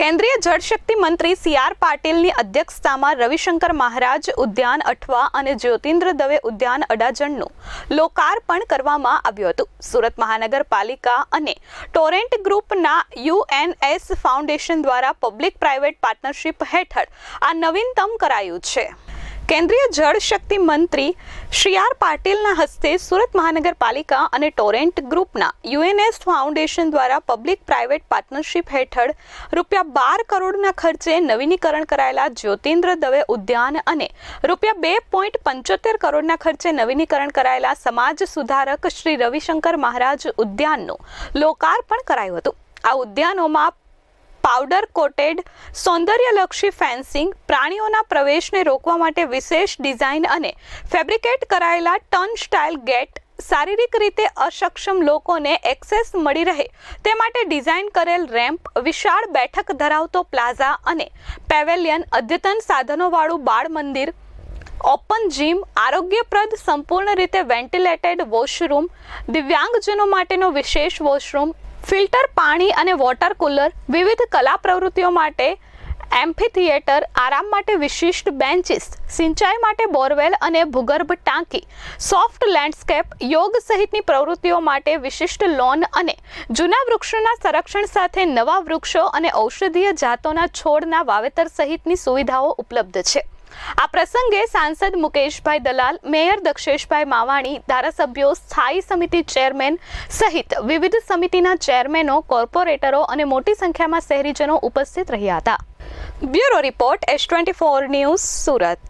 કેન્દ્રીય જળશક્તિ મંત્રી C R પાટીલની અધ્યક્ષતામાં રવિશંકર મહારાજ ઉદ્યાન અઠવા અને જ્યોતિન્દ્ર દવે ઉદ્યાન અડાજણનું લોકાર્પણ કરવામાં આવ્યું હતું. સુરત મહાનગરપાલિકા અને ટોરેન્ટ ગ્રુપના યુએનએસ ફાઉન્ડેશન દ્વારા પબ્લિક પ્રાઇવેટ પાર્ટનરશિપ હેઠળ આ નવીનતમ કરાયું છે. કેન્દ્રીય જળ શક્તિ મંત્રી શ્રી આર પાટીલના હસ્તે સુરત મહાનગરપાલિકા અને ટોરેન્ટ ગ્રુપના યુએનએસ ફાઉન્ડેશન દ્વારા પબ્લિક પ્રાઇવેટ પાર્ટનરશિપ હેઠળ રૂપિયા બાર કરોડના ખર્ચે નવીનીકરણ કરાયેલા જ્યોતિન્દ્ર દવે ઉદ્યાન અને રૂપિયા બે પોઈન્ટ પંચોતેર કરોડના ખર્ચે નવીનીકરણ કરાયેલા સમાજ સુધારક શ્રી રવિશંકર મહારાજ ઉદ્યાનનું લોકાર્પણ કરાયું હતું. આ ઉદ્યાનોમાં પાવડર કોટેડ, સૌંદર્યલક્ષી ફેન્સિંગ, પ્રાણીઓના પ્રવેશને રોકવા માટે વિશેષ ડિઝાઇન અને ફેબ્રિકેટ કરાયેલા ટર્ન સ્ટાઇલ ગેટ શારીરિક રીતે અસક્ષમ લોકોને એક્સેસ મળી રહે તે માટે ડિઝાઇન કરેલ રેમ્પ, વિશાળ બેઠક ધરાવતો પ્લાઝા અને પેવેલિયન અદ્યતન સાધનોવાળું બાળ મંદિર, ઓપન જીમ, આરોગ્યપ્રદ સંપૂર્ણ રીતે વેન્ટિલેટેડ વોશરૂમ, દિવ્યાંગજનો માટેનો વિશેષ વોશરૂમ ફિલ્ટર પાણી અને વોટર કુલર વિવિધ કલા પ્રવૃત્તિઓ માટે એમ્ફી થિયેટર આરામ માટે વિશિષ્ટ બેન્ચીસ, સિંચાઈ માટે બોરવેલ અને ભૂગર્ભ ટાંકી, સોફ્ટ લેન્ડસ્કેપ, યોગ સહિતની પ્રવૃત્તિઓ માટે વિશિષ્ટ લોન અને જૂના વૃક્ષોના સંરક્ષણ સાથે નવા વૃક્ષો અને ઔષધીય જાતોના છોડના વાવેતર સહિતની સુવિધાઓ ઉપલબ્ધ છે. આ પ્રસંગે સાંસદ મુકેશભાઈ દલાલ, મેયર દક્ષેશભાઈ માવાણી, ધારાસભ્યો, સ્થાયી સમિતિ ચેરમેન સહિત વિવિધ સમિતિના ચેરમેનો, કોર્પોરેટરો અને મોટી સંખ્યામાં શહેરીજનો ઉપસ્થિત રહ્યા હતા. Bureau report, S twenty four news, Surat.